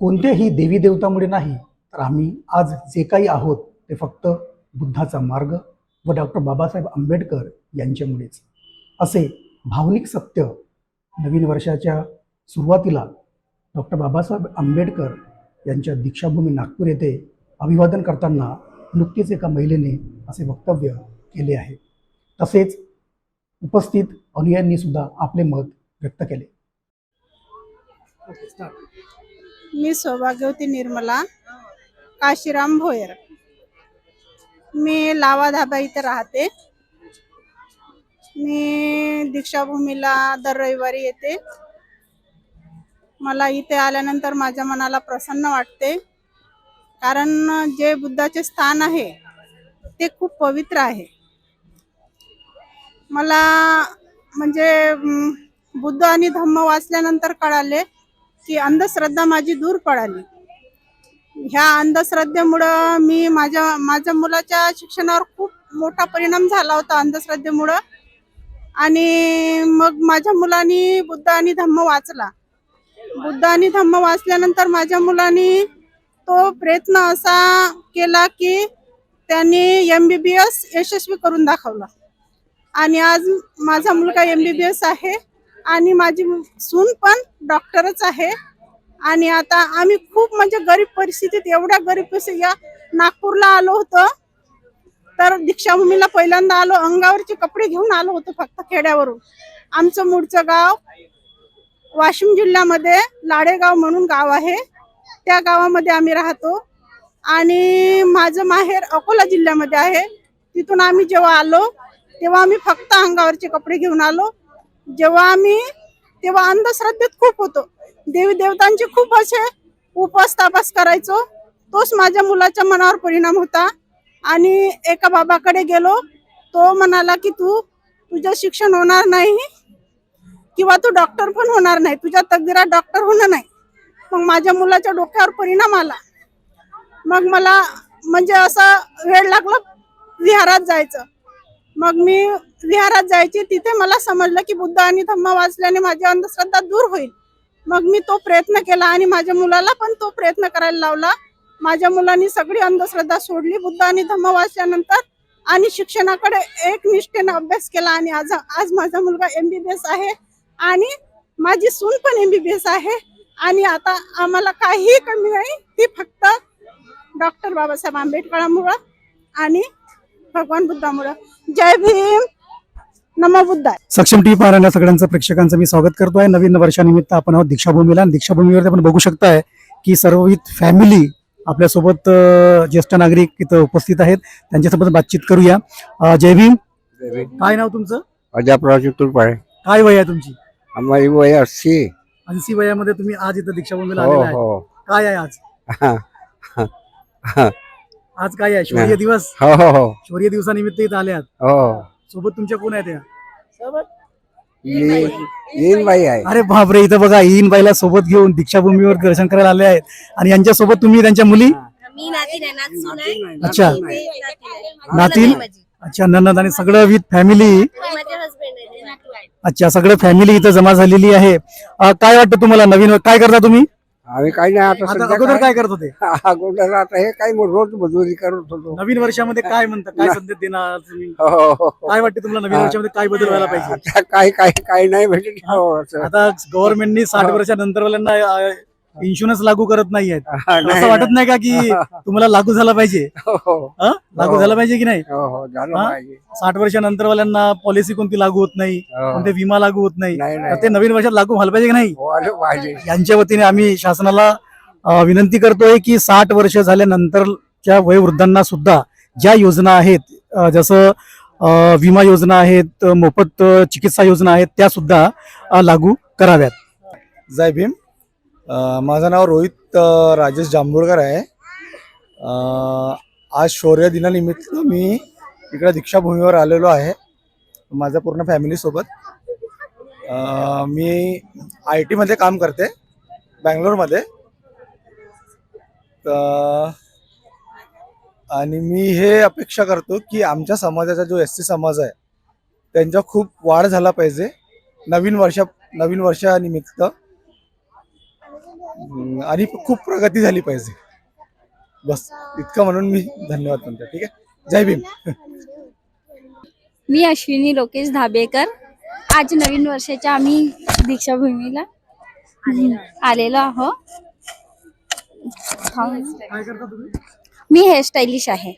कोणत्याही देवी देवतामुळे नाही तर आम्ही आज जे काही आहोत ते फक्त बुद्धाचा मार्ग व डॉक्टर बाबासाहेब आंबेडकर यांच्यामुळेच. असे भावनिक सत्य नवीन वर्षाच्या सुरुवातीला डॉक्टर बाबासाहेब आंबेडकर यांच्या दीक्षाभूमी नागपूर येथे अभिवादन करताना नुकतीच एका महिलेने असे वक्तव्य केले आहे. तसेच उपस्थित अनुयायांनी सुद्धा आपले मत व्यक्त केले. मी सौभाग्यवती निर्मला काशीराम भोयर. मी लावा धाबा इथे राहते. मी दीक्षाभूमीला दर रविवारी येते. मला इथे आल्यानंतर माझ्या मनाला प्रसन्न वाटते. कारण जे बुद्धाचे स्थान आहे ते खूप पवित्र आहे. मला म्हणजे बुद्ध आणि धम्म वाचल्यानंतर कळाले की अंधश्रद्धा माझी दूर पडाली. ह्या अंधश्रद्धेमुळं मी माझ्या माझ्या मुलाच्या शिक्षणावर खूप मोठा परिणाम झाला होता अंधश्रद्धेमुळं. आणि मग माझ्या मुलांनी बुद्ध आणि धम्म वाचला. बुद्ध आणि धम्म वाचल्यानंतर माझ्या मुलांनी तो प्रयत्न असा केला की त्यांनी एम बी बी एस यशस्वी करून दाखवला. आणि आज माझा मुलगा एम बी बी एस आहे. आणि माझी सून पण डॉक्टरच आहे. आणि आता आम्ही खूप म्हणजे गरीब परिस्थितीत एवढ्या गरीब परिस्थितीत या नागपूरला आलो होतो. तर दीक्षाभूमीला पहिल्यांदा आलो अंगावरचे कपडे घेऊन आलो होतो फक्त खेड्यावरून. आमचं मूळचं गाव वाशिम जिल्ह्यामध्ये लाडेगाव म्हणून गाव आहे. त्या गावामध्ये आम्ही राहतो. आणि माझं माहेर अकोला जिल्ह्यामध्ये आहे. तिथून आम्ही जेव्हा आलो तेव्हा आम्ही फक्त अंगावरचे कपडे घेऊन आलो. जेव्हा आम्ही तेव्हा अंधश्रद्धेत खूप होतो. देवी देवतांचे खूप असे उपवास तापास करायचो. तोच माझ्या मुलाच्या मनावर परिणाम होता. आणि एका बाबाकडे गेलो. तो म्हणाला की तू तुझं शिक्षण होणार नाही किंवा तू डॉक्टर पण होणार नाही. तुझ्या तकदीरात डॉक्टर होणं नाही. मग माझ्या मुलाच्या डोक्यावर परिणाम आला. मग मला म्हणजे असं वेळ लागला विहारात जायचं. मग मी विहारात जायची. तिथे मला समजलं की बुद्ध आणि धम्म वाचल्याने माझी अंधश्रद्धा दूर होईल. मग मी तो प्रयत्न केला आणि माझ्या मुलाला पण तो प्रयत्न करायला लावला. माझ्या मुलांनी सगळी अंधश्रद्धा सोडली. बुद्ध आणि धम्म वाचल्यानंतर आणि शिक्षणाकडे एक निष्ठेनं अभ्यास केला आणि आज आज माझा मुलगा एमबीबीएस आहे आणि माझी सून पण एमबीबीएस आहे आणि आता आम्हाला काहीही कमी नाही. ती फक्त डॉक्टर बाबासाहेब आंबेडकरांमुळं आणि भगवान बुद्धामुळं. जय भीम. नमो बुद्धाय. सक्षम टी पाहणाऱ्या सगळ्यांचं प्रेक्षकांचं मी स्वागत करतोय. नवीन वर्षानिमित्त आपण आहोत दीक्षाभूमीला. आणि दीक्षाभूमीवरती आपण बघू शकताय की सर्व विथ फॅमिली आपल्यासोबत ज्येष्ठ नागरिक इथं उपस्थित आहेत. त्यांच्यासोबत बातचीत करूया. जय भीम. काय नाव तुमचं? अजापराव चित्तूरपाडे काय वय आहे तुमची? आम्हाला वय अस्सी. ऐंशी वयामध्ये तुम्ही आज इथं दीक्षाभूमीला हो आलेला आहे. हो काय आहे आज? हो. आज काय आहे? शौर्य दिवस. हो हो शौर्य दिवसानिमित्त इथं आले आहात. हो. सोबत तुमच्या कोण आहेत या? येईन बाई आहे. अरे बापरे इथं बघा ईन बाईला सोबत घेऊन दीक्षाभूमीवर दर्शन करायला आले आहेत. आणि यांच्यासोबत तुम्ही त्यांच्या मुली? मी नातीन आहे नात सून आहे. अच्छा. ते नातीन आहे. माझी. अच्छा ननद आणि सगळं विथ फॅमिली. आणि माझे हसबंड आहे ते नातू आहेत. अच्छा सगळं फॅमिली इथं जमा झालेली आहे. अं, काय वाटतं तुम्हाला नवीन? काय करता तुम्ही? आम्ही काही नाही आता आता सध्या अगोदर काय काय करत होते? अगोदर आता हे काही मग रोज मजुरी करत होतो. नवीन वर्षामध्ये काय म्हणता? काय संदेश देणार तुम्ही? हो, हो, हो. काय वाटते तुम्हाला नवीन वर्षामध्ये काय बदल व्हायला पाहिजे? आता काही काही काही नाही भेटत. हो, असं. आता गव्हर्नमेंटनी साठ वर्षानंतर वाल्यांना इन्शुरन्स लागू करत नाही आहेत हा, असं वाटत नाही का की तुम्हाला लागू झाला पाहिजे? हो, हो. हं? लागू झाला पाहिजे की नाही? हो, हो, झालं हा? पाहिजे. साठ वर्षानंतर वाल्यांना पॉलिसी कोणती लागू होत नाही हो. कोणते विमा लागू होत नाही नाही, तर नाही. ते नवीन वर्षात लागू व्हायला पाहिजे की नाही? हो, आलं पाहिजे. यांच्या वतीने आम्ही शासनाला अ, विनंती करतोय की साठ वर्ष झाल्यानंतरच्या वयोवृद्धांना सुद्धा ज्या योजना आहेत अ, जसं अ, विमा योजना आहेत अ, मोफत अ, चिकित्सा योजना आहेत त्या सुद्धा अ, लागू कराव्यात. जय भीम. माझं नाव रोहित राजेश जांभूळकर आहे. आज शौर्य दिनानिमित्त मी इकडे दीक्षाभूमीवर आलेलो आहे माझ्या पूर्ण फॅमिलीसोबत मी आय टीमध्ये काम करते बँगलोरमध्ये. तर आणि मी हे अपेक्षा करतो की आमच्या समाजाचा जो एस सी समाज आहे त्यांचा खूप वाढ झाला पाहिजे नवीन वर्षा नवीन वर्षानिमित्त. आणि खूप प्रगती झाली पाहिजे. बस इतकं म्हणून मी धन्यवाद म्हणतो ठीक आहे? जय भीम. मी अश्विनी लोकेश धाबेकर. आज नवीन वर्षाच्या आम्ही दीक्षाभूमीला आलेलो आहो मी हेअरस्टायलिश आहे.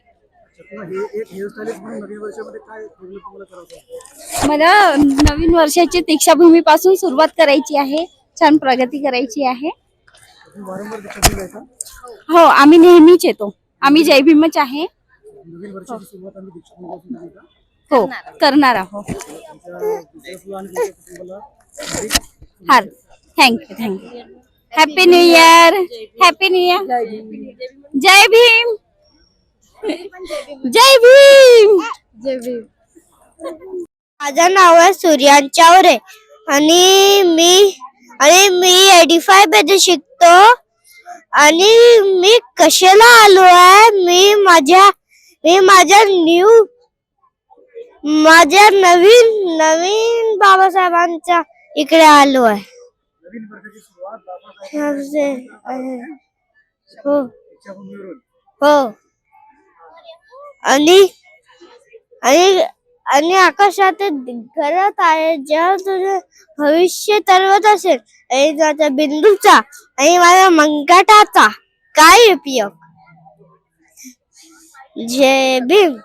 मला नवीन वर्षाची दीक्षाभूमी पासून सुरुवात करायची आहे. छान प्रगती करायची आहे. हो आम्ही नेहमीच येतो. आम्ही जय भीमच आहे हो करणार आहोत. हा thank you thank you happy new year happy new year जय भीम. जय भीम. जय भीम. माझं नाव आहे सूर्यान चावरे आणि मी आणि मी एटी फायमध्ये शिकतो. आणि मी कशाला आलो आहे? मी माझ्या मी माझ्या न्यू माझ्या नवीन नवीन बाबासाहेबांच्या इकडे आलो आहे. हो. हो. आणि आणि आणि आकाशात घरात आहे जेव्हा तुझं भविष्य तरवत असेल. आणि माझ्या बिंदूचा आणि माझ्या मंगाटाचा काय उपयोग? जय भीम.